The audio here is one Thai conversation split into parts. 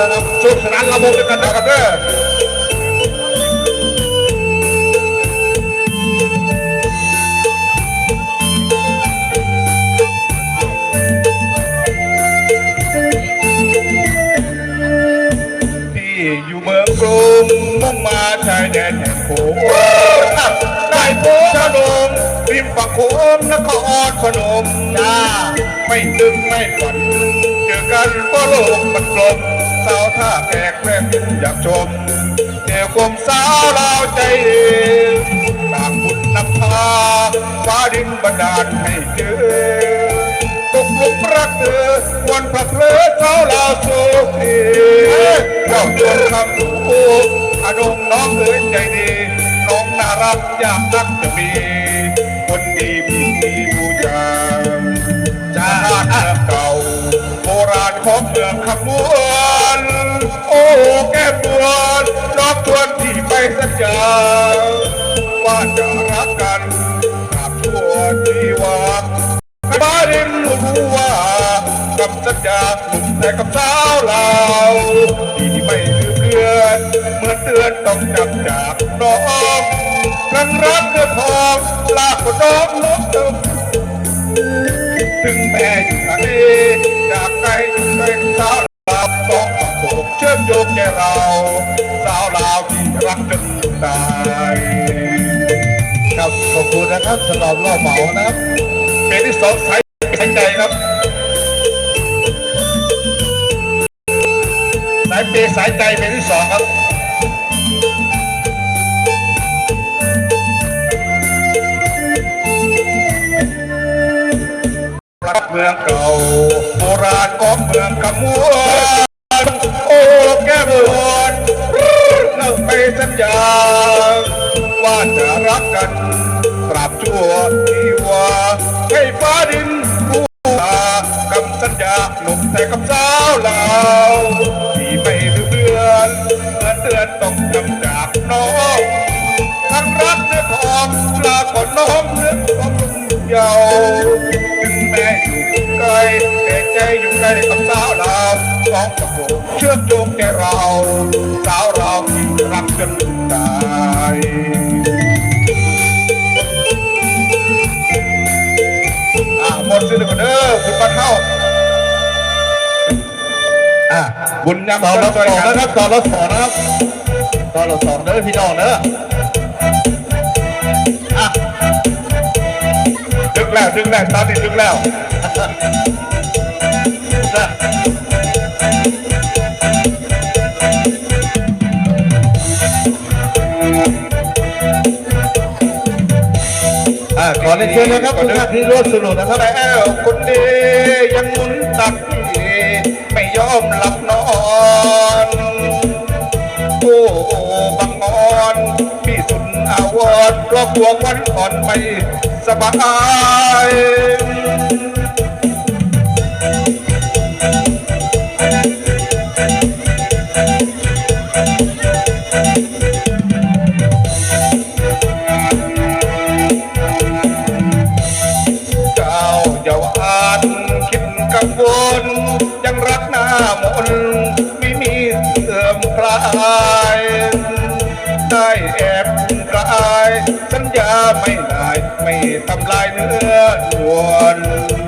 นะครับสนุกสนานระบบด้วยกันนะครับเด้ออยู่เมืองกรุงมุ่งมาชายแดนแห่งโขงได้โพชะดงริมฝั่งโขงนครพนมจ้าไม่ดึงไม่ฝันเจอกันเพราะโลกมันกลม สาวท่าแขกแรกอยากชมเดี๋ยวกลมสาวลาวใจเองต่างบุญนำพาฟ้าดินบันดาลให้เจอตกหลุมรักเธอวันพระเพลิดเช้าลาวโซฟีเจ้าชวนคำถูกอานงน้องเอ๋ยใจดี น้องน่ารักอยากรักจะมี คนดีมีดีบูชาชาติเมืองเก่าโบราณของเมืองคำมว โอ้แก้มบวนน้องชวนที่ไปสัญญาว่าจะรักกันตราบชั่วชีวาบ้ารินรู้ว่ากับสัญญาหนุ่มแต่กับสาวลาวที่ไม่ลืมเลือนเมื่อเตือนต้องจับจากน้องนั้นรักเธอทองลากก็น้องลบเติมถึงแม่อยู่ทะเลจากไกลอยู่ไกลสาวลาวต้อง เชื่อมโยงแก่เรา สาวลาวที่รักจนตายครับขอบคุณนะครับสำหรับรอบเหมานะครับเป็นที่สองสายสายใจครับสายเปสายใจเป็นที่สองครับรักเมืองเก่าโบราณของเมืองขมัว เลิกไปสัญญา ว่าจะรักกันตราบชั่วชีวาให้ฟ้าดินรู้ว่าคำสัญญาหนุ่มแต่กับสาวลาวที่ไม่ลืมเลือนเหมือนเตือนต้องจำจากน้องทั้งรักและพองลาก่อนน้องเรื่องของลุงเยาวถึงแม่ อยู่ไกลแต่ใจอยู่ใกล้กับสาวลาวสองกับผมเชื่อมโยงแก่เราสาวเราที่รักจนตายอ่าหมดสิ้นแล้วเด้อคุณปันเข้าอะบุญยำต่อรถช่สวยองกันนะครับต่อรถสองนะครับต่อรถสองเด้อพี่น้องเด้ออะดึกแล้วดึกแล้วตอนนี้ดึกแล้วนะอะ ขอเรียนเชิญนะครับทุกท่านที่ร่วมสนุกนะครับแล้วคนดียังหมุนตักที่ไม่ยอมหลับนอนโอ้บังอ่อนพี่สุนอาวรณ์เพราะกลัวควันอ่อนไม่สบายายเนื้อนวล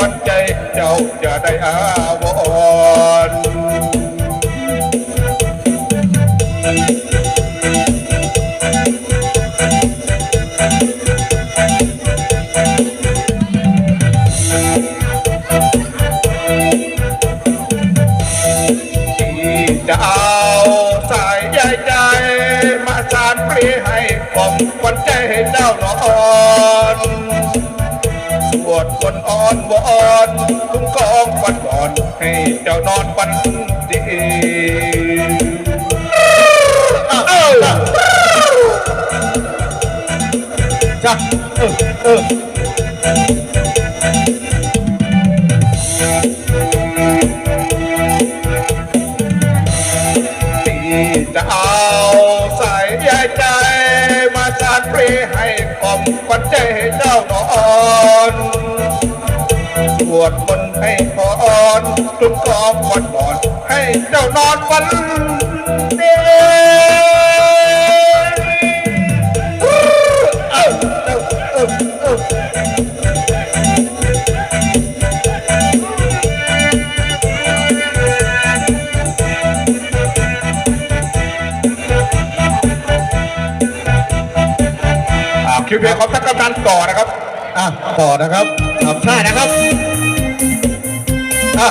วันใจเจ้าจะได้อาวร วดคนอ่อนวอนคุ้มครองวันก่อน ให้เจ้านอนฝันดีเออจ้ะเออเออจะเอาสายใยใจมาสานปรีให้ ผมควันใจให้เจ้านอนสวดมนต์ให้พรทุกกองวันนอน ให้เจ้านอนวันเดีเคิวเพลงของท่านกำนันต่อนะครับอะต่อนะครับสามชาตินะครับอะ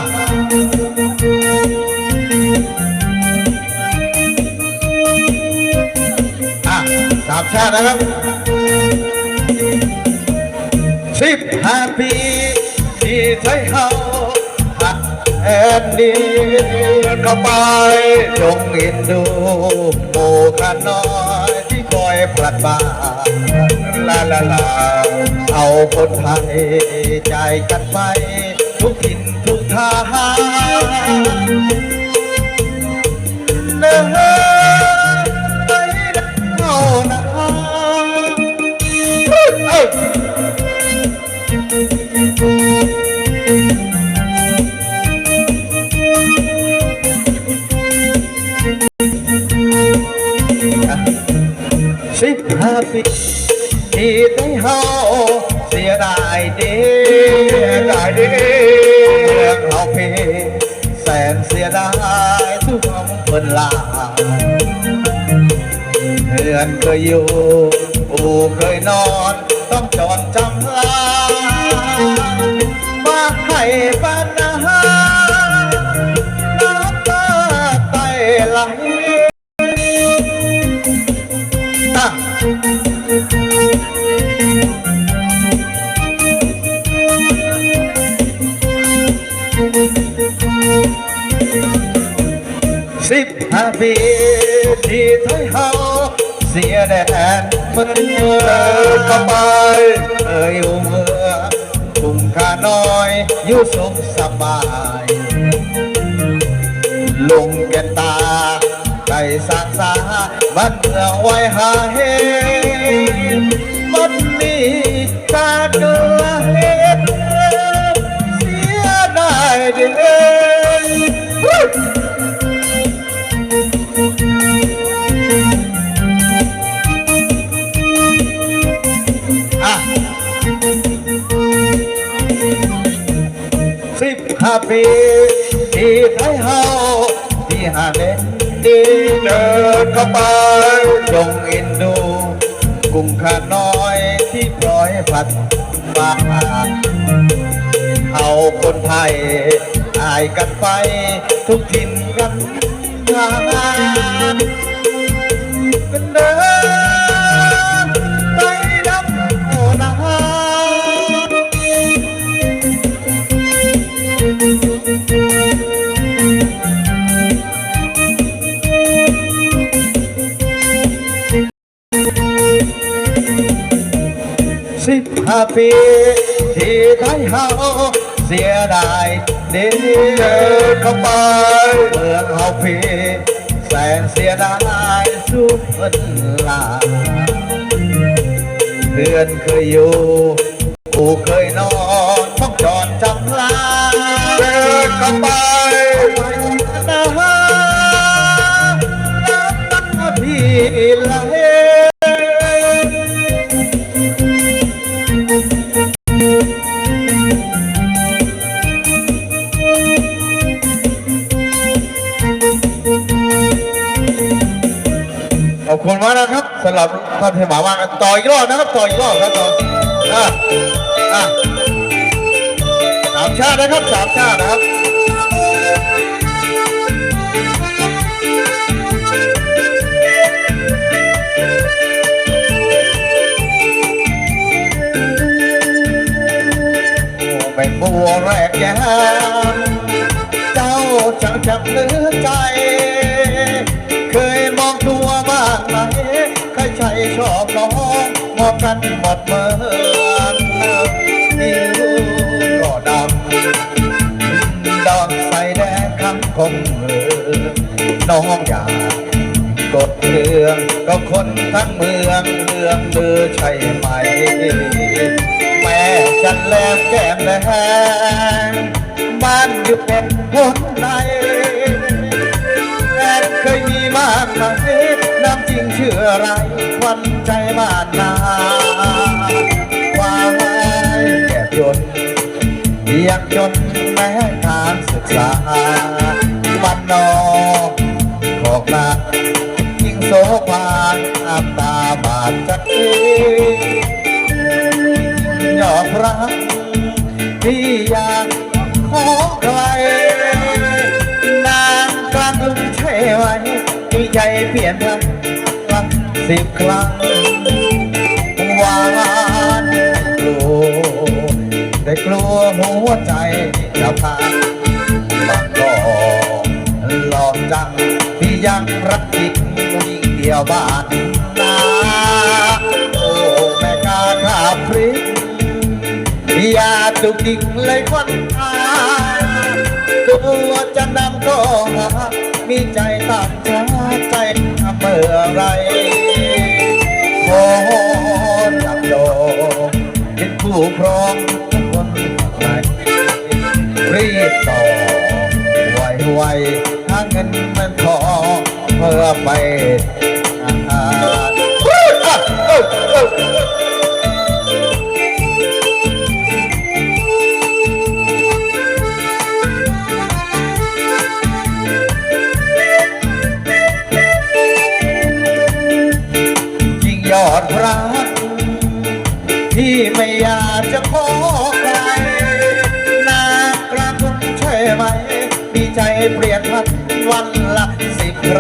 อะสามชาตินะครับสิบห้าปีที่ไทยเฮาหักแอนดีเข้าไปจงเอ็นดูโมขาน้อยที่ คอยปลัดบ่าลาลาลา เอาคนไทยใจกันไป ทุกทินทุกทางเนื้อ ห้าปีที่ได้เฮาเสียดายเดียด้ดีเมืองเฮาเพแสนเสียดายทุกคำเพิ่นลาเพื่อนเคยอยู่อูเคยนอน ต้องจอนจำลา สิบห้าปีที่ไทยเฮาเสียแดนมืองเมื่อเดินเข้าไปเอ่ยอยู่เมืองกลุ่มข้าน้อยอยู่สุขสบายลุงแกนตาไก่สางสาบ้านเมืองไว้หาเฮมันมีตาเดือ ปีที่ไทยเฮาที่หาเล่นดีเดินเข้าไปจงเอ็นดูกลุ่มข้าน้อยที่ปล่อยผัดมาเฮาคนไทยอายกันไปทุกถิ่นกันทางเป็นเดิน ปีที่ไทยเฮาเสียดายเดินเข้าไปเมืองเฮาเพแสนเสียดายสุดเพิ่นลาเพื่อนเคยอยู่กูเคยนอนต้องจอนจำลาเดินเข้าไป ต่ออีกรอบนะครับ ต่ออีกรอบครับต่ออะสามชาตินะครับสามชาตินะครับเป็นบัวแรกแย้มเจ้าจังจับเนื้อใจ เคยมองตัวบ้างไหมใครใช่ชอบ องมองกันหมดเมื่อนนิ้วก็ดำดอกใสแดงคำคมเออน้องอยากกดเรื่องก็คนทั้งเมืองเมืองลือใช่ไหม แม่จันแลมแก้มแดงบ้านอยู่เป็นคนไหนแอนเคยมีมากมน้ำจริง ชื่อไรควันใจบ้านนาว่าแก่จนยังจนแม้การศึกษาบ้านนอกขอกนายิ่งโสภาอาบตาบาดจักทียอมรับที่อยากขอใครนางกลางลุงใช่ไหมที่ใจเปลี่ยนพลันพลัน สิบครั้งหวานกลัวแต่กลัวหัวใจจะพังบางก็หลอกจังที่ยังรักจริงยิ่งเดียวบ้านนาโอ้แม่กาขาพริกอย่าจุกจิกเลยควันตาตัวจะนำก็หามีใจตั้งช้าใจเมื่อไร เป็นผู้ครองทุกคนไหนรีบต่อไวไวๆหาเงินมันพอเพื่อไปอาหาร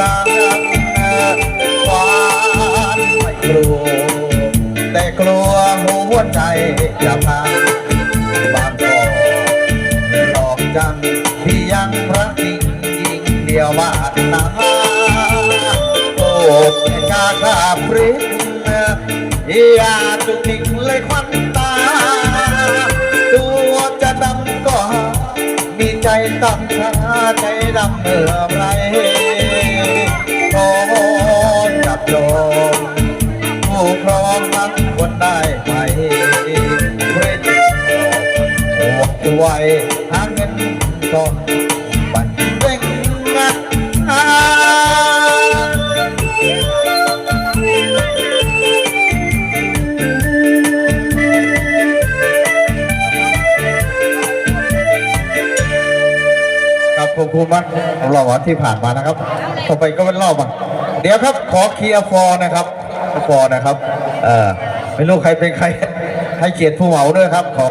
รังหวานไม่กลัวแต่กลัวหัวใจจะพังบางก็หลอกจังที่ยังรักจริงยิงเดียวมานาโอ้ไม่กล้าข้าพริกอยาจุกจิกเลยควันตาตัวจะดำก็มีใจตั้งชาใจดำเมื่อไร ครับขอบคุณมากสำหรับวันที่ผ่านมานะครับต่อไปก็เป็นรอบอะเดี๋ยวครับขอเคลียร์ฟอร์นะครับฟอร์นะครับเออไม่รู้ใครเป็นใครให้เกียรติผู้เหมาด้วยครับ ขอ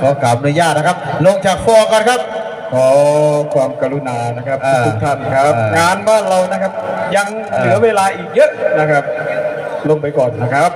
ขอกราบอนุญาตนะครับ ลงจากฟอร์ก่อนครับขอความกรุณานะครับอ่าทุกท่านครับอ่างงานบ้านเรานะครับ ยังอ่าเหลือเวลาอีกเยอะนะครับ ลงไปก่อนนะครับ